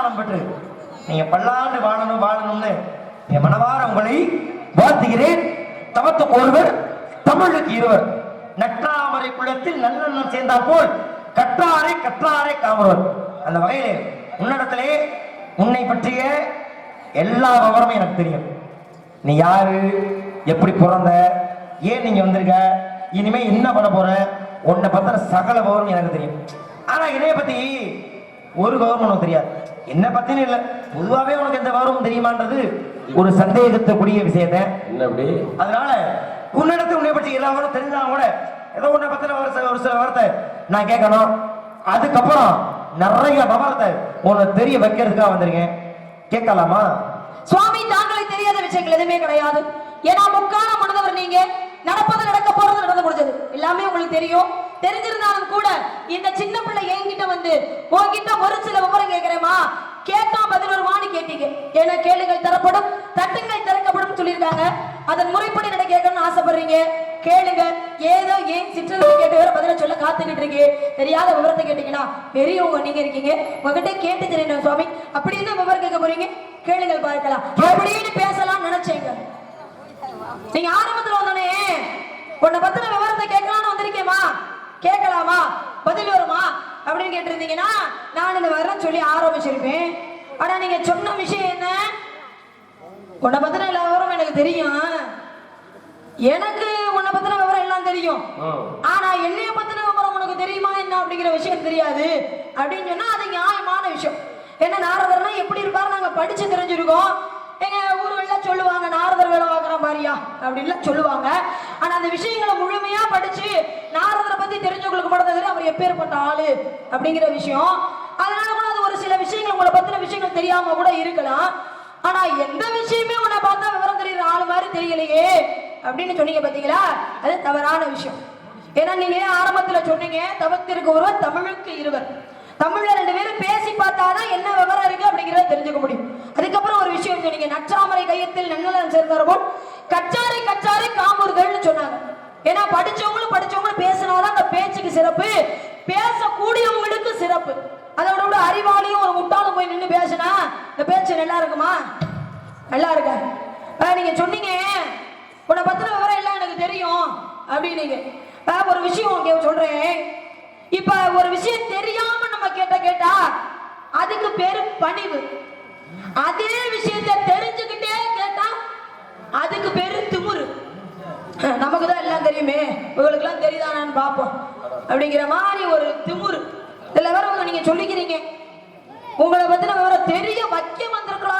ஞானம் பெற்று நீங்க பல்லாண்டு வாழணும் வாழணும்னு என் மனவார உங்களை வாழ்த்துகிறேன். தமத்துக்கு ஒருவர் தமிழுக்கு இருவர். நற்றாமரை குளத்தில் நல்லெண்ணம் சேர்ந்தால் போல் கற்றாரை கற்றாரை காமரவர் அந்த வகையிலே உன்னிடத்திலே உன்னை பற்றிய எல்லா விவரமும் எனக்கு தெரியும். நீ யாரு? எப்படி பிறந்த? ஏன் நீங்க வந்திருக்க? இனிமே என்ன பண்ண போற? உன்னை பத்தின சகல விவரம் எனக்கு தெரியும். ஆனா இதைய பத்தி ஒரு விவரம் உனக்கு தெரியாது. என்ன பத்தின இல்ல. பொதுவாவே உனக்கு எந்த விவரமும் தெரியுமான்றது ஒரு சந்தேகத்துக்குரிய விஷயத்த. அதனால உன்னிடத்து உன்னை பற்றி எல்லா விவரம் தெரிஞ்சாலும் கூட ஏதோ உன்னை பத்தின ஒரு சில ஒரு சில விவரத்தை நான் கேட்கணும். அதுக்கப்புறம் நிறைய விவரத்தை உனக்கு தெரிய வைக்கிறதுக்காக வந்திருக்கேன். கேட்கலாமா? சுவாமி தாங்களை தெரியாத விஷயங்கள் எதுவுமே கிடையாது. ஏன்னா முக்கால மனதவர் நீங்க. நடப்பது நடக்க போறது நடந்து முடிஞ்சது. எல்லாமே உங்களுக்கு தெரியும். தெரிஞ்சிருந்தாலும் கூட இந்த சின்ன பிள்ளை என்கிட்ட வந்து உன்கிட்ட ஒரு சில விவரம் கேட்கிறேமா கேட்டா பதில் வருமானு கேட்டீங்க. ஏன்னா கேளுங்கள் தரப்படும் தட்டுங்கள் திறக்கப்படும் சொல்லியிருக்காங்க. அதன் முறைப்படி நட கேட்கணும்னு ஆசைப்படுறீங்க. கேளுங்க. ஏதோ ஏன் சிற்றலை கேட்டு வேற பதில சொல்ல காத்துக்கிட்டு இருக்கீங்க. தெரியாத விவரத்தை கேட்டீங்கன்னா பெரியவங்க நீங்க இருக்கீங்க. உங்ககிட்ட கேட்டு தெரியணும் சுவாமி. அப்படி என்ன விவரம் கேட்க போறீங்க? கேளுங்கள் பார்க்கலாம். அப்படின்னு பேசலாம் நினைச்சேங்க. நீங்க ஆரம்பத்துல வந்தோடனே உன்னை பத்தின விவரத்தை கேட்கலாம்னு வந்திருக்கேமா கேட்கலாமா? பதில் வருமா? அப்படின்னு கேட்டிருந்தீங்கன்னா நான் இந்த வரேன்னு சொல்லி ஆரம்பிச்சிருப்பேன். ஆனா நீங்க சொன்ன விஷயம் என்ன? உன்னை பத்தின எல்லா விவரமும் எனக்கு தெரியும். எனக்கு உன்னை பத்தின விவரம் எல்லாம் தெரியும். ஆனா என்னைய பத்தின விவரம் உனக்கு தெரியுமா என்ன அப்படிங்கிற விஷயம் தெரியாது. அப்படின்னு சொன்னா அது நியாயமான விஷயம். என்ன நாரதர்னா எப்படி இருப்பாரு? நாங்க படிச்சு தெரிஞ்சிருக்கோம். சொல்லுவாங்க நாரதர் வேலை பார்க்குறான் மாதிரியா? அப்படின்லாம் சொல்லுவாங்க. ஆனா அந்த விஷயங்களை முழுமையா படிச்சு நாரதரை பத்தி தெரிஞ்சவங்களுக்கு மட்டும் தான் அவர் எப்பேற்பட்ட ஆளு அப்படிங்கிற விஷயம். அதனால கூட அது ஒரு சில விஷயங்கள் உங்களை பத்தின விஷயங்கள் தெரியாம கூட இருக்கலாம். ஆனா எந்த விஷயமே உன்னை பார்த்தா விவரம் தெரியுற ஆளு மாதிரி தெரியலையே அப்படின்னு சொன்னீங்க பாத்தீங்களா? அது தவறான விஷயம். ஏன்னா நீங்க ஆரம்பத்துல சொன்னீங்க? தவத்திற்கு ஒருவர் தமிழுக்கு இருவர். தமிழ்ல ரெண்டு பேரும் பேசி பார்த்தாதான் என்ன விவரம் இருக்கு அப்படிங்கறத தெரிஞ்சுக்க முடியும். அதுக்கப்புறம் ஒரு விஷயம் சொன்னீங்க நற்றாமரை கையத்தில் நன்னலம் சேர்ந்தவர்கள் கச்சாரை கச்சாரை காமுறுதல்னு சொன்னாங்க. ஏன்னா படிச்சவங்களும் படிச்சவங்களும் பேசினாதான் அந்த பேச்சுக்கு சிறப்பு. பேசக்கூடியவங்களுக்கு சிறப்பு. அதோட விட அறிவாளியும் ஒரு முட்டாளும் போய் நின்று பேசினா இந்த பேச்சு நல்லா இருக்குமா? நல்லா இருக்க ஆ, நீங்க சொன்னீங்க. உன்னை பத்தின விவரம் எல்லாம் எனக்கு தெரியும் அப்படின்னீங்க. ஆ, ஒரு விஷயம் சொல்றேன். இப்ப ஒரு விஷயம் தெரியாம நம்ம கேட்ட கேட்டா அதுக்கு பேரு பணிவு. அதே விஷயத்தை தெரிஞ்சுக்கிட்டே கேட்டா அதுக்கு பேரு திமுரு. நமக்கு தான் எல்லாம் தெரியுமே. உங்களுக்கு எல்லாம் தெரியுதானான்னு பார்ப்போம். அப்படிங்கிற மாதிரி ஒரு திமுரு. இதுல வேற உங்க நீங்க சொல்லிக்கிறீங்க. உங்களை பத்தின விவரம் தெரிய வைக்க வந்திருக்கலாம்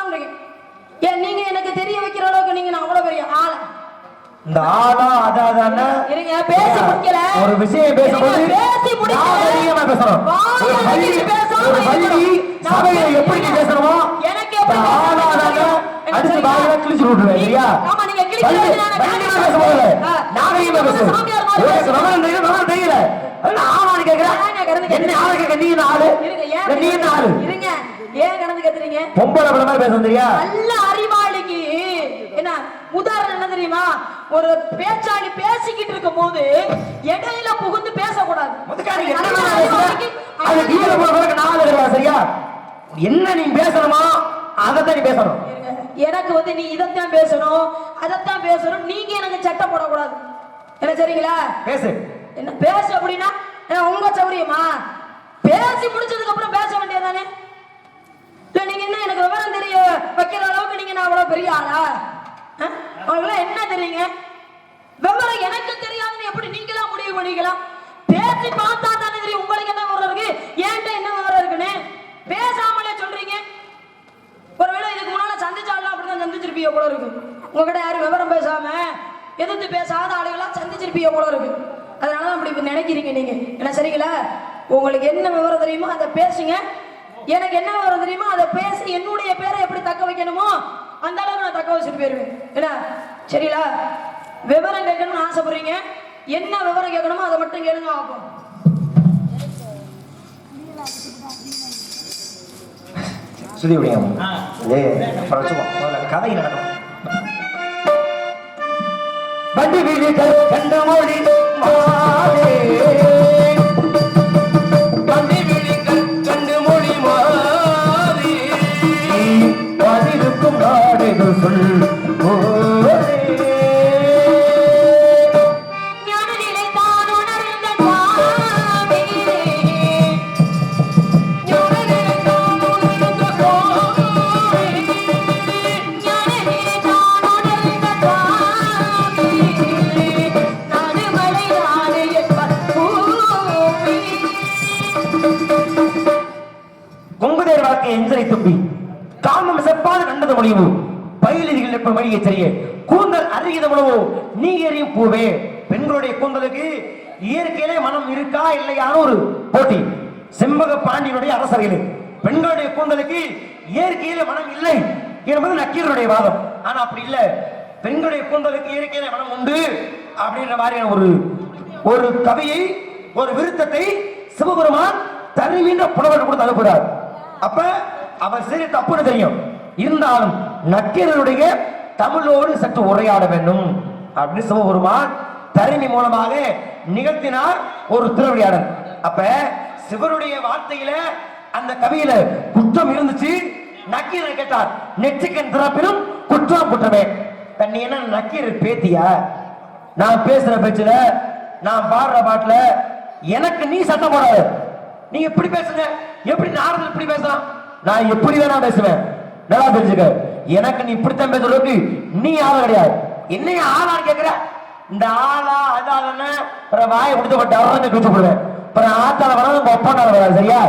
ஏன் நீங்க எனக்கு தெரிய வைக்கிற அளவுக்கு நீங்க நான் அவ்வளவு பெரிய ஆளை? இந்த ஆளா அதாதான இருங்க பேசி முடிக்கல. ஒரு விஷயம் பேசும்போது பேசி முடிக்கல. ஒரு ஒரு. சபையில எப்படி நீ எனக்கு எப்படி அதான கிழிச்சு இல்லையா? ஆமா, நீங்க கிழிச்சு வள்ளி, விட்டு நான் வள்ளி காமிக்கிறேன். பேசும்போது ஆ. நாகரிகமா பேசு சாமியார் மாதிரி உனக்கு பேசு. விவரம் தெரியல விவரம் தெரியல. அதனால ஆமான்னு கேட்கிறேன் ஏங்க கிடந்து என்ன ஆளு. கேட்க நீ ஆளு நீ ஆளு. இருங்க ஏன் கடந்து கத்துறீங்க பொம்பளை மாதிரி பேச தெரியா? நல்ல அறிவாளிக்கு என்ன உதாரணம் என்ன தெரியுமா? ஒரு பேச்சாளி பேசிக்கிட்டு இருக்கும் போது இடையில புகுந்து பேசக்கூடாது. சரியா என்ன நீ பேசணுமோ அதைத்தான் நீ பேசணும். எனக்கு வந்து நீ இதைத்தான் பேசணும் அதைத்தான் பேசணும். நீங்க எனக்கு சட்டம் போடக்கூடாது. என்ன சரிங்களா பேசு. என்ன பேச அப்படின்னா உங்க சௌரியமா? பேசி முடிச்சதுக்கு அப்புறம் பேச வேண்டியதானே இல்ல நீங்க என்ன எனக்கு விவரம் தெரிய வைக்கிற அளவுக்கு நீங்க நான் அவ்வளவு பெரிய ஆளா? அவங்களாம் என்ன தெரியுங்க? விவரம் எனக்கு தெரியாதுன்னு எப்படி நீங்களா முடிவு பண்ணிக்கலாம் பேசி பார்த்தா தானே தெரியும் உங்களுக்கு என்ன விவரம் இருக்கு? ஏன்ட்ட என்ன விவரம் இருக்குன்னு? பேசாமலே சொல்றீங்க. ஒருவேளை இதுக்கு முன்னால சந்திச்சாலும் அப்படிதான் சந்திச்சிருப்பீங்க போல இருக்கு. உங்ககிட்ட யாரும் விவரம் பேசாம எதிர்த்து பேசாத ஆளுகளா சந்திச்சிருப்பீங்க போல இருக்கு. அதனால அப்படி நினைக்கிறீங்க நீங்க. என்ன சரிங்களா? உங்களுக்கு என்ன விவரம் தெரியுமோ அதை பேசுங்க. எனக்கு என்ன விவரம் தெரியுமோ அதை பேசி என்னுடைய பேரை எப்படி தக்க வைக்கணுமோ அந்த அளவுக்கு நான் தக்க வச்சுட்டு போயிருவேன். என்ன சரிங்களா விவரம் கேட்கணும்னு ஆசைப்படுறீங்க. என்ன விவரம் கேட்கணுமோ அதை மட்டும் கேளுங்க பார்ப்போம் சுதி விடுங்க. அப்புறம் கதை நடக்கும் வண்டி விழிகள் கண்ட மொழி மாதே சொல் எஞ்சரை துப்பி. காமம் செப்பாது கண்டது முடிவு. பயிலிதிகள் வழி எச்சரிய. கூந்தல் அறிகித உணவு நீ எறியும் பூவே. பெண்களுடைய கூந்தலுக்கு இயற்கையிலே மனம் இருக்கா இல்லையான ஒரு போட்டி. செம்பக பாண்டியனுடைய அரசவையில் பெண்களுடைய கூந்தலுக்கு இயற்கையிலே மனம் இல்லை என்பது நக்கீரனுடைய வாதம். ஆனா அப்படி இல்லை. பெண்களுடைய கூந்தலுக்கு இயற்கையிலே மனம் உண்டு அப்படின்ற மாதிரியான ஒரு ஒரு கவியை ஒரு விருத்தத்தை சிவபெருமான் தருவின்ற புலவர் கொடுத்து அனுப்புகிறார். அப்ப அவர் சரி தப்புன்னு தெரியும். இருந்தாலும் நக்கீரனுடைய தமிழோடு சற்று உரையாட வேண்டும். அப்படின்னு சிவபெருமான் தருணி மூலமாக நிகழ்த்தினார் ஒரு திருவிளையாடல். அப்ப சிவருடைய வார்த்தையில அந்த கவியில குற்றம் இருந்துச்சு. நக்கீரன் கேட்டார் நெற்றிக்கன் திறப்பிலும் குற்றம் குற்றமே. நீ என்ன நக்கீரர் பேத்தியா? நான் பேசுற பேச்சுல நான் பாடுற பாட்டுல எனக்கு நீ சத்தம் போடாது. நீ எப்படி பேசுங்க எப்படி நாரதர் இப்படி பேசலாம்? நான் எப்படி வேணா பேசுவேன். நல்லா தெரிஞ்சுக்க. எனக்கு நீ இப்படித்தான் பேசுற அளவுக்கு நீ ஆள் கிடையாது. என்னைய ஆளான்னு கேக்குற? இந்த ஆளா அதாலன்னு அப்புறம் வாயை கொடுத்து பட்டு அவரங்க கிழிச்சு போடுவேன். அப்புறம் ஆத்தால வராது உங்க ஒப்பாண்டால வராது சரியா?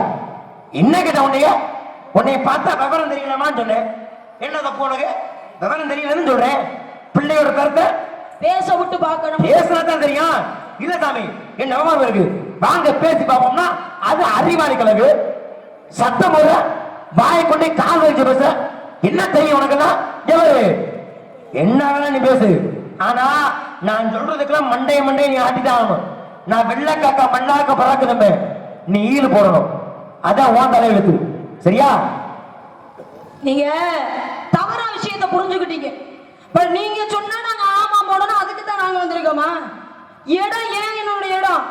என்ன கேட்ட உன்னைய? உன்னைய பார்த்தா விவரம் தெரியலாமான்னு சொன்னேன் என்ன தப்பு உனக்கு? விவரம் தெரியலன்னு சொல்றேன் பிள்ளையோட கருத்தை? பேச விட்டு பார்க்கணும். பேசுனா தான் தெரியும். இல்ல சாமி என்ன அவமானம் இருக்கு? வாங்க பேசி பார்ப்போம்னா அது அறிவாளி கலகு சத்தம் போல வாயை கொண்டு கால் வச்சு பேச என்ன தெரியும் உனக்கெல்லாம்? எவரு என்ன வேணா நீ பேசு. ஆனா நான் சொல்றதுக்கெல்லாம் மண்டைய மண்டைய நீ ஆட்டிதான் ஆகணும். நான் வெள்ளை காக்கா மண்ணாக்க பறக்கு நம்ம நீ ஈடு போடணும். அதான் உன் தலையெழுத்து. சரியா? நீங்க தவறா விஷயத்த புரிஞ்சுக்கிட்டீங்க. இப்ப நீங்க சொன்னா நாங்க ஆமா போடணும் அதுக்கு தான் நாங்க வந்திருக்கோமா? இடம் ஏன் என்னோட இடம்?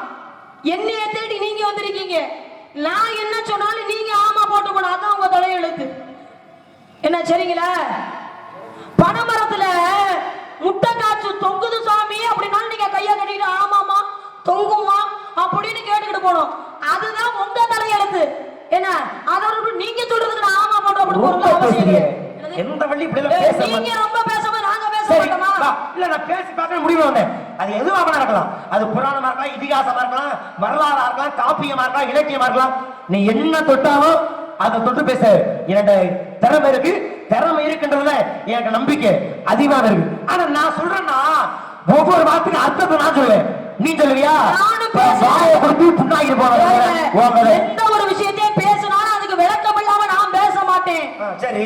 என்னைய தேடி நீங்க வந்திருக்கீங்க. நான் என்ன சொன்னாலும் நீங்க ஆமா போட்டு போன அதான் உங்க தலையெழுத்து. என்ன சரிங்களா பனைமரத்துல முட்டை காய்ச்சு தொங்குது சாமி அப்படின்னாலும் நீங்க கைய கட்டிட்டு ஆமாமா தொங்குமா அப்படின்னு கேட்டுக்கிட்டு போனோம். அதுதான் உங்க தலையெழுத்து. என்ன? அதோட நீங்க சொல்றதுக்கு நான் ஆமா போட்டோம் அப்படி ரொம்ப போறது அவசியம். எந்த வள்ளி இப்படி பேச. நீங்க ரொம்ப பேசாம நாங்க பேச மாட்டோமா. இல்ல நான் பேசி பார்க்க முடிவு வந்தேன் அது எதுவா வேணா இருக்கலாம் அது புராணமா இருக்கலாம் இதிகாசமா இருக்கலாம் வரலாறா இருக்கலாம் காப்பியமா இருக்கலாம் இலக்கியமா இருக்கலாம். நீ என்ன தொட்டாலும் அதை தொட்டு பேச. என்னோட திறமை இருக்கு. திறமை இருக்குன்றதுல எனக்கு நம்பிக்கை அதிகமாக இருக்கு. ஆனா நான் சொல்றேன்னா ஒவ்வொரு வார்த்தைக்கும் அர்த்தத்தை நான் சொல்லுவேன். நீ சொல்லுவியா. வாயை கொடுத்து புண்ணாகி போன எந்த ஒரு விஷயத்தையும் பேசினாலும் அதுக்கு விளக்கம் இல்லாம நான் பேச மாட்டேன். சரி.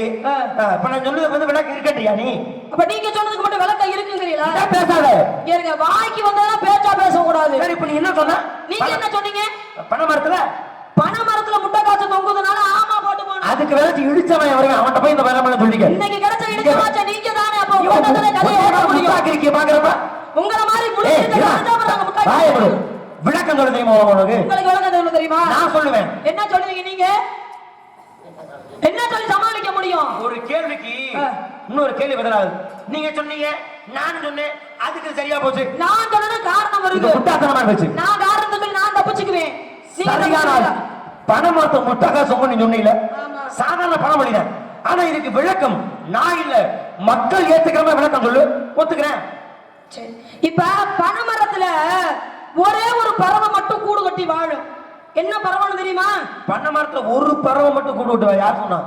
இப்ப நான் சொல்லுறது வந்து இருக்கட்டியா நீ? அப்ப நீங்க சொன்னதுக்கு மட்டும் விளக்கம் இருக்குங்கிறீங்களா பேசாத. இருங்க வாய்க்கு வந்ததெல்லாம் பேச்சா பேசக்கூடாது. சரி இப்ப நீ என்ன சொன்ன? நீங்க என்ன சொன்னீங்க? பண மரத்துல? பனை மரத்துல முட்டை காய்ச்சல் தொங்குதுனால ஆமா போட்டு அதுக்கு வேலைச்சு இடிச்சவன் வருவேன் அவன்கிட்ட போய் இந்த வேலை சொல்லிக்க. இன்னைக்கு கிடைச்ச இடிச்சவாச்ச நீங்க தானே அப்ப இவன் உங்க கதையில கதையை ஏத்த முடியும் முட்டாக்கிரிக்கை பாக்குறப்ப. உங்கள மாதிரி. விளக்கம் சொல்ல தெரியுமா உனக்கு? உங்களுக்கு விளக்கம் தெரியுமா? நான் சொல்லுவேன். என்ன சொல்லுவீங்க நீங்க? என்ன சொல்லி சமாளிக்க முடியும்? ஒரு கேள்விக்கு. இன்னொரு கேள்வி பதிலாது நீங்க சொன்னீங்க நான் சொன்னேன் அதுக்கு சரியா போச்சு. நான் சொன்னது காரணம் வருது. முட்டாத்தனமா இருந்துச்சு. நான் காரணத்தை சொல்லி நான் தப்பிச்சுக்குவேன். சரியான. பணம் மரத்தை முட்டாக சொங்க நீ சொன்னீங்க. சாதாரண பணம் வழிதான் ஆனா இதுக்கு விளக்கம் நான் இல்ல. மக்கள் ஏத்துக்கிற மாதிரி விளக்கம் சொல்லு. ஒத்துக்கிறேன். இப்ப பனைமரத்துல ஒரே ஒரு பறவை மட்டும் கூடு கட்டி வாழும். என்ன பறவைன்னு தெரியுமா? பண்ண மரத்துல ஒரு பறவை மட்டும் கூப்பிட்டு விட்டு வா. யார் சொன்னா?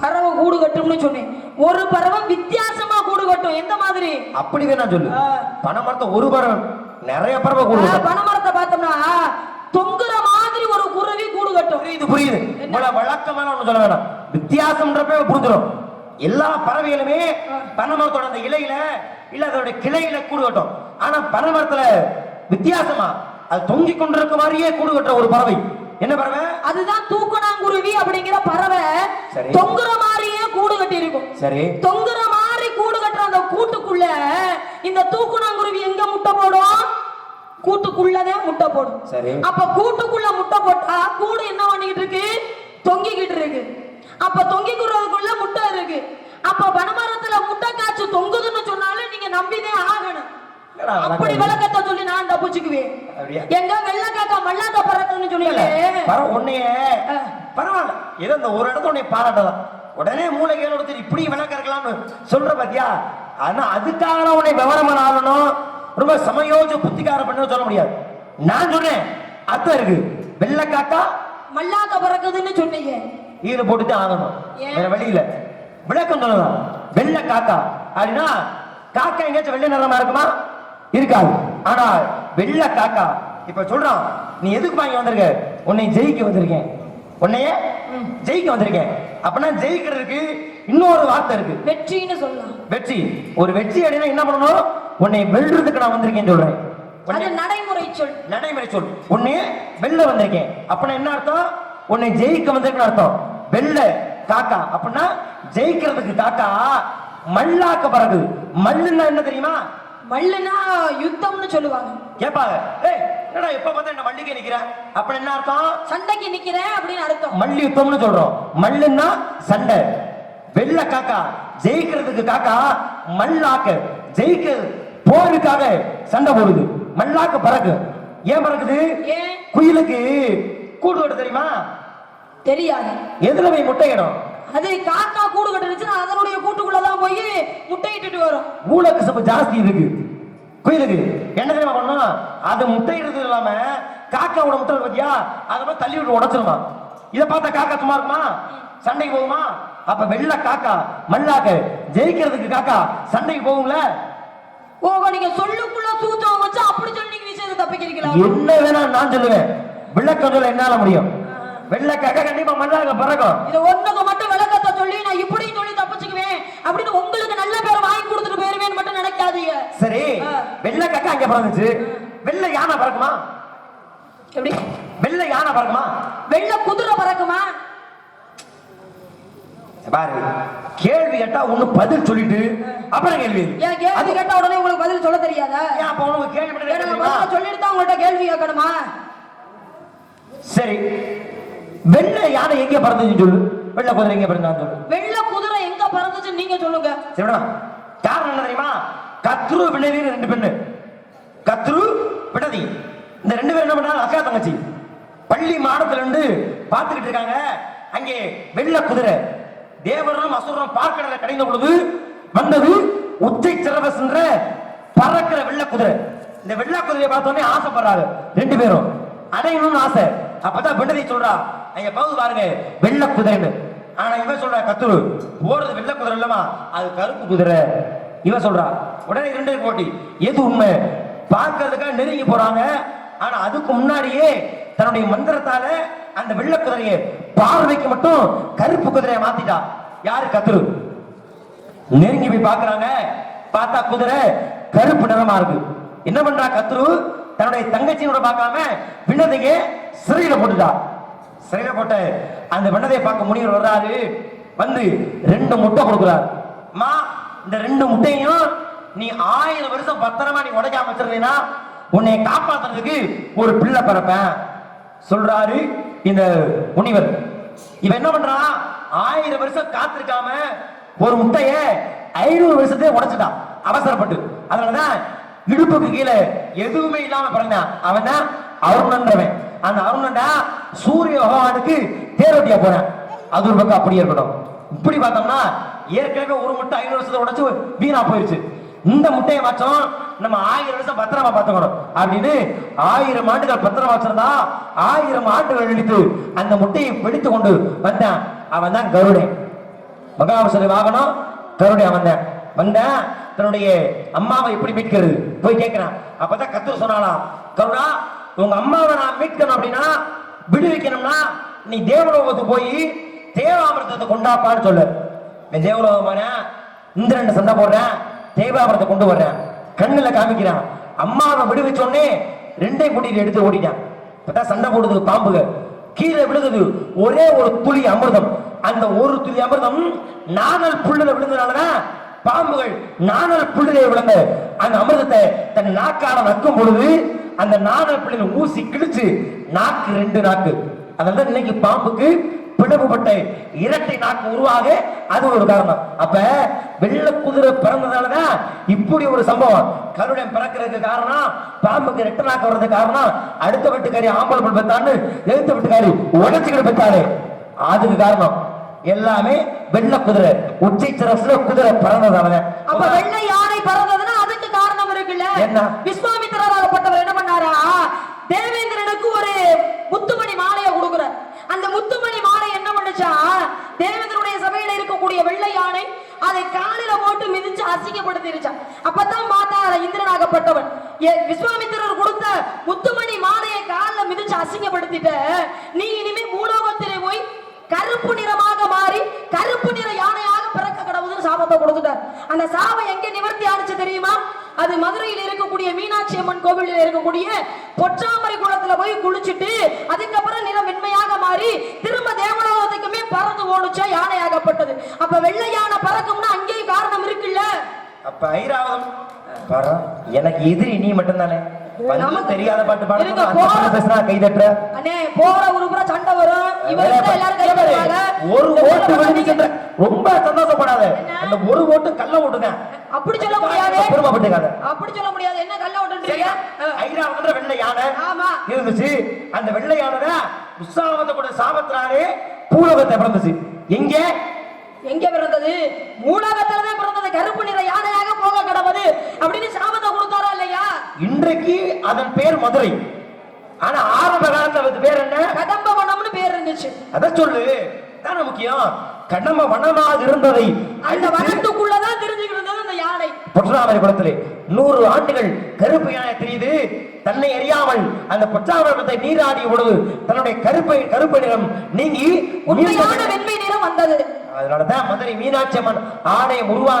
பறவை கூடு கட்டும்னு சொன்னேன். ஒரு பறவை வித்தியாசமா கூடு கட்டும். எந்த மாதிரி? அப்படி வேணா சொல்லு. ஆ. பனை மரத்தை ஒரு பறவை நிறைய பறவை கூப்பிட்டு பனைமரத்தை பார்த்தோம்னா ஒரு கட்டும் புரியுது புரியுது. வழக்கமான ஒண்ணு சொல்ல வேணாம். வித்தியாசம்ன்றப்ப புரிஞ்சிடும். எல்லா பறவைகளுமே பனைமரத்தோட அந்த இலையில இல்ல அதோட கிளையில கூடு கட்டும். ஆனா பனைமரத்துல வித்தியாசமா அது தொங்கிக் கொண்டிருக்க மாதிரியே கூடு கட்டுற ஒரு பறவை. என்ன பறவை? அதுதான் தூக்குனாங்குருவி அப்படிங்கிற பறவை. தொங்குற மாதிரியே கூடு கட்டி இருக்கும் சரி. தொங்குற மாதிரி கூடு கட்டுற அந்த கூட்டுக்குள்ள இந்த தூக்குனாங்குருவி எங்க முட்டை போடும்? கூட்டுக்குள்ளதான் முட்டை போடும். சரி. அப்ப கூட்டுக்குள்ள முட்டை போட்டா கூடு என்ன பண்ணிக்கிட்டு இருக்கு? தொங்கிக்கிட்டு இருக்கு. அப்ப தொங்கிக்கிறதுக்குள்ள முட்டை இருக்கு. அப்ப வனமரத்துல முட்டை காய்ச்சி தொங்குதுன்னு சொன்னாலும் நீங்க நம்பிதான் ஆகணும். அப்படி? விளக்கத்தை சொல்லி நான் தப்பிச்சுக்குவேன் அப்படியா? எங்க வெள்ளக்காக்கா மல்லாக்க பறக்குன்னு இல்ல, சொன்னீங்களே உன்னைய. பரவாயில்ல. ஏதோ இந்த ஒரு இடத்த உன்னை பாராட்டலாம். உடனே மூளைகள் ஒருத்தர் இப்படி விளக்கம் இருக்கலாம்னு சொல்ற பாத்தியா? ஆனா அதுக்காக உன்னை விவரமான ஆகணும் ரொம்ப சமயோஜ புத்திக்கார பண்ண சொல்ல முடியாது. நான் சொன்னேன் அர்த்தம் இருக்கு. வெள்ளக்காக்கா மல்லாக்க பறக்குதுன்னு சொன்னீங்க. ஈடு போட்டு தான் ஆகணும்? வேற வழி இல்ல. விளக்கம் சொல்லலாம். வெள்ளை காக்கா. அப்படின்னா காக்கா எங்கேயாச்சும் வெள்ளை நிறமா இருக்குமா? இருக்காது. ஆனா வெள்ளை காக்கா இப்ப சொல்றான் நீ எதுக்கு வாங்கி வந்திருக்க? உன்னை ஜெயிக்க வந்திருக்கேன். உன்னைய ஜெயிக்க வந்திருக்கேன். அப்பனா ஜெயிக்கிறதுக்கு இன்னொரு வார்த்தை இருக்கு. வெற்றின்னு சொல்லலாம். வெற்றி. ஒரு வெற்றி அடைனா என்ன பண்ணணும்? உன்னை வெல்றதுக்கு நான் வந்திருக்கேன்னு சொல்றேன். அது நடைமுறை சொல். நடைமுறை சொல். உன்னை வெல்ல வந்திருக்கேன். அப்பனா என்ன அர்த்தம்? உன்னை ஜெயிக்க வந்திருக்குன்னு அர்த்தம். வெல்ல காக்கா. அப்படின்னா ஜெயிக்கிறதுக்கு காக்கா மல்லாக்க பறகுது மல்லுன்னா என்ன தெரியுமா? மல்லுனா யுத்தம்னு சொல்லுவாங்க. கேட்பாங்க ஏய் என்னடா எப்ப பார்த்தா என்ன மல்லிகை நிக்கிற? அப்ப என்ன அர்த்தம்? சண்டைக்கு நிக்கிறேன் அப்படின்னு அர்த்தம். மல்லி யுத்தம்னு சொல்றோம். மல்லுன்னா சண்டை. வெள்ள காக்கா. ஜெயிக்கிறதுக்கு காக்கா மல்லாக்க. ஜெயிக்க போருக்காக சண்டை போடுது. மல்லாக்க பறக்கு. ஏன் பறக்குது? ஏன்? குயிலுக்கு கூடு கட்ட தெரியுமா? தெரியாது. எதுல போய் முட்டையிடும் அது காக்கா கூடு கட்டுச்சுன்னா அதனுடைய கூட்டுக்குள்ளதான் போய் முட்டையிட்டுட்டு வரும். ஊழக்கசப்பு ஜாஸ்தி இருக்கு. குயிலுக்கு. என்ன தெரியுமா பண்ணும் அது முட்டையிடுறது இல்லாம காக்காவோட முட்டை பாத்தியா? அதை போய் தள்ளி விட்டு உடைச்சிருமா. இதை பார்த்தா காக்கா சும்மா இருக்குமா? சண்டைக்கு போகுமா? அப்ப வெள்ள காக்கா மல்லாக்க ஜெயிக்கிறதுக்கு காக்கா சண்டைக்கு போகும்ல? ஓஹோ நீங்க சொல்லுக்குள்ள சூத்தம் வச்சு அப்படி சொல்லி நீங்க விஷயத்தை தப்பிக்கிறீங்களா? என்ன வேணா நான் சொல்லுவேன். விளக்கம் சொல்ல என்னால முடியும். வெள்ள காக்கா கண்டிப்பா மல்லாக்க பறக்கும். இத ஒண்ணுக்கு மட்டும் விளக்கத்தை சொல்லி நான் இப்படி சொல்லி தப்பிச்சுக்குவேன். அப்படின்னு உங்களுக்கு நல்ல பேரை வாங்கி கொடுத்துட்டு போயிருவேன்னு மட்டும் நினைக்காதீங்க. சரி ஆ. வெள்ள காக்கா அங்க பறந்துச்சு வெள்ள யானை பறக்குமா? எப்படி? வெள்ள யானை பறக்குமா? வெள்ள குதிரை பறக்குமா? பாரு கேள்வி கேட்டா ஒண்ணு பதில் சொல்லிட்டு அப்புறம் கேள்வி ஏன் கேள்வி கேட்டா உடனே உங்களுக்கு பதில் சொல்ல தெரியாதா? அப்ப உனக்கு கேள்வி சொல்லிட்டு தான் உங்கள்ட்ட கேள்வி கேட்கணுமா? சரி. வெள்ள யானை எங்க பறந்துச்சு சொல்லு. வெள்ள குதிரை எங்க பறந்தான்னு சொல்லு. வெள்ள குதிரை எங்க பறந்துச்சுன்னு நீங்க சொல்லுங்க. சரிடா காரணம் என்ன தெரியுமா? கத்ரு வினதி ரெண்டு பெண்ணு. கத்ரு வினதி இந்த ரெண்டு பேரும் என்ன பண்ணாங்க அக்கா தங்கச்சி. பள்ளி மாடத்துல இருந்து பார்த்துக்கிட்டு இருக்காங்க. அங்கே வெள்ள குதிரை. தேவரும் அசுரரும் பார்க்கடல கடைந்த பொழுது வந்தது உச்சை சிறவ சென்ற பறக்கிற வெள்ள குதிரை. இந்த வெள்ள குதிரையை பார்த்தோன்னே ஆசைப்படுறாங்க ரெண்டு பேரும். அடையணும்னு ஆசை. அப்பதான் வினதி சொல்றா ஐயா பகுதி பாருங்க வெள்ள குதிரைன்னு. ஆனா இவன் சொல்ற கத்துரு போறது வெள்ளை குதிரை இல்லமா அது கருப்பு குதிரை. இவன் சொல்றா உடனே ரெண்டு போட்டி எது உண்மை? பார்க்கறதுக்காக நெருங்கி போறாங்க ஆனா அதுக்கு முன்னாடியே தன்னுடைய மந்திரத்தால அந்த வெள்ளை குதிரையை பார்வைக்கு மட்டும் கருப்பு குதிரையை மாத்திட்டா. யாரு? கத்துரு நெருங்கி போய் பாக்குறாங்க பார்த்தா குதிரை கருப்பு நிறமா இருக்கு. என்ன பண்றா கத்துரு தன்னுடைய தங்கச்சியோட பார்க்காம விண்ணதையே சிறையில போட்டுட்டா. சிறையில போட்ட அந்த விண்ணதையை பார்க்க முனிவர் வர்றாரு. வந்து ரெண்டு முட்டை கொடுக்குறாரு. அம்மா இந்த ரெண்டு முட்டையும் நீ ஆயிரம் வருஷம் பத்திரமா நீ உடைக்காம வச்சிருந்தீங்கன்னா உன்னை காப்பாத்துறதுக்கு ஒரு பிள்ளை பிறப்பேன். சொல்றாரு இந்த முனிவர். இவன் என்ன பண்றான் ஆயிரம் வருஷம் காத்திருக்காம ஒரு முட்டைய ஐநூறு வருஷத்தையே உடைச்சிட்டான் அவசரப்பட்டு. அதனாலதான் இடுப்புக்கு கீழே எதுவுமே இல்லாம பிறந்தான். அவன் தான் அருணன்றவன். அந்த அருணன்டா சூரிய பகவானுக்கு தேரோட்டியா போறேன். அது ஒரு பக்கம் அப்படியே இருக்கட்டும். இப்படி பார்த்தோம்னா ஏற்கனவே ஒரு முட்டை ஐநூறு வருஷத்தை உடைச்சு வீணா போயிருச்சு. இந்த முட்டையை வச்சோம். நம்ம ஆயிரம் வருஷம் பத்திரமா பார்த்துக்கணும். அப்படின்னு ஆயிரம் ஆண்டுகள் பத்திரமா வச்சிருந்தா ஆயிரம் ஆண்டுகள் கழித்து அந்த முட்டையை பிடித்து கொண்டு வந்தான். அவன் தான் கருடன் மகாபசரி வாகனம் கருடை வந்தேன் வந்தேன் தன்னுடைய அம்மாவை எப்படி மீட்கிறது? போய் கேட்கிறான். அப்பதான் கத்து சொன்னாலாம் கருடா உங்க அம்மாவை நான் மீட்கணும் அப்படின்னா விடுவிக்கணும்னா நீ தேவலோகத்துக்கு போய் தேவாமிர்தத்தை கொண்டாப்பான்னு சொல்லு. தேவலோகமான இந்திரன் சண்டை போடுறேன். தேவாமிரத்தை கொண்டு வர்றேன். கண்ணில் காமிக்கிறான். அம்மாவை விடுவிச்ச உடனே ரெண்டையும் கூட்டிட்டு எடுத்து ஓடிட்டான் இப்பதான் சண்டை போடுது பாம்புக கீழே விழுகுது ஒரே ஒரு துளி அமிர்தம். அந்த ஒரு துளி அமிர்தம் நானல் புல்லுல விழுந்ததுனாலதான் பாம்புகள் நானல் புல்லிலே விழுந்த அந்த அமிர்தத்தை தன் நாக்கால நக்கும் பொழுது அந்த நானல் புள்ளில ஊசி கிழிச்சு நாக்கு ரெண்டு நாக்கு. அதனால இன்னைக்கு பாம்புக்கு பிளவுபட்ட இரட்டை நாக்கு உருவாக அது ஒரு காரணம் அப்ப வெள்ள குதிரை பிறந்ததாலதான் இப்படி ஒரு சம்பவம். கருடன் பிறக்கிறதுக்கு காரணம் பாம்புக்கு ரெட்டை நாக்கு வர்றதுக்கு காரணம் அடுத்த வீட்டுக்காரி ஆம்பளை பெண் பெற்றான்னு எழுத்த வீட்டுக்காரி உடச்சுக்கிட்டு பெற்றாரு அதுக்கு காரணம் எல்லாமே வெள்ள குதிரை. உச்சை சிரசுல குதிரை பிறந்ததால. அப்ப வெள்ளை யானை பறந்ததுன்னா அதுக்கு காரணம் இருக்குல்ல? என்ன? விஸ்வாமித்திரராகப்பட்டவர் என்ன பண்ணாரா? தேவேந்திரனுக்கு ஒரு முத்துமணி மாலையை கொடுக்குறார் அந்த முத்துமணி மாலை என்ன பண்ணுச்சா இருக்கக்கூடிய வெள்ளை யானை அதை காலில போட்டு மிதிச்சு அசிங்கப்படுத்திருச்சான். அப்பதான் மாதா அதை இந்திரனாகப்பட்டவன் விஸ்வாமித்திரர் கொடுத்த முத்துமணி மாலையை காலில் மிதிச்சு அசிங்கப்படுத்திட்ட நீ இனிமே மூலோகத்திலே போய் கருப்பு நிறமாக மாறி கருப்பு நிற யானையாக பிறக்க கடவுள்னு சாபத்தை கொடுத்துட்டார். அந்த சாபம் எங்க நிவர்த்தி ஆனிச்சு தெரியுமா? அது மதுரையில் இருக்கக்கூடிய மீனாட்சி அம்மன் கோவிலில் இருக்கக்கூடிய பொற்றாமரை குளத்துல போய் குளிச்சுட்டு அதுக்கப்புறம் நிறம் வெண்மையாக மாறி திரும்ப தேவன யானையாகப்பட்டது அப்ப வெள்ளை யானை பறக்கும்னா அங்கேயும் காரணம் இருக்குல்ல? அப்ப ஐராவதம். பாரா எனக்கு எதிரி நீ மட்டும்தானே? நமக்கு- தெரியாத பாட்டு கை தட்டுற. அண்ணே போற சண்டை வரும். இவர் இருந்தா எல்லாரும் கை தட்டுவாங்க. ஒரு ஓட்டு ஊர்ல விழுந்துச்சுன்ற ரொம்ப சந்தோஷப்படாத. அந்த ஒரு ஓட்டு கள்ள ஓட்டுங்க. அப்படி சொல்ல முடியாது. பெருமைப்பட்டுக்காத அப்படி சொல்ல முடியாது. என்ன கல்ல ஓட்டுன்றீங்க ஐராவதம் வெள்ளை யானை ஆமா. இருந்துச்சு. அந்த வெள்ளை யானை உற்சாகத்தை கூட சாபத்தினாலே பூலகத்தை பிறந்துச்சு. எங்க? பிறந்தது மூலகத்துல தான் பிறந்தது. கருப்பு நிற யானையாக போக கடவுது அப்படின்னு சாபத்தை கொடுத்தாரா இல்லையா? இன்றைக்கு அதன் பேர் மதுரை. ஆனா ஆரம்ப காலத்துல அது பேர் என்ன? கதம்ப வனம்னு பேர் இருந்துச்சு. அத சொல்லு. தானே முக்கியம். கடம்ப வனமாக இருந்ததை அந்த வனத்துக்குள்ளதான் தெரிஞ்சுக்கிட்டு இருந்தது அந்த யானை. பொற்றாமரை குளத்திலே நூறு ஆண்டுகள் கருப்பு யானை தெரியுது. தன்னை அறியாமல் அந்த குளத்தை நீராடிய பொழுது தன்னுடைய கருப்பை கருப்பு நிறம் நீங்கி உண்மையான வெண்மை நிறம் வந்தது. அதனாலதான் மதுரை மீனாட்சி அம்மன் ஆணையம் உருவா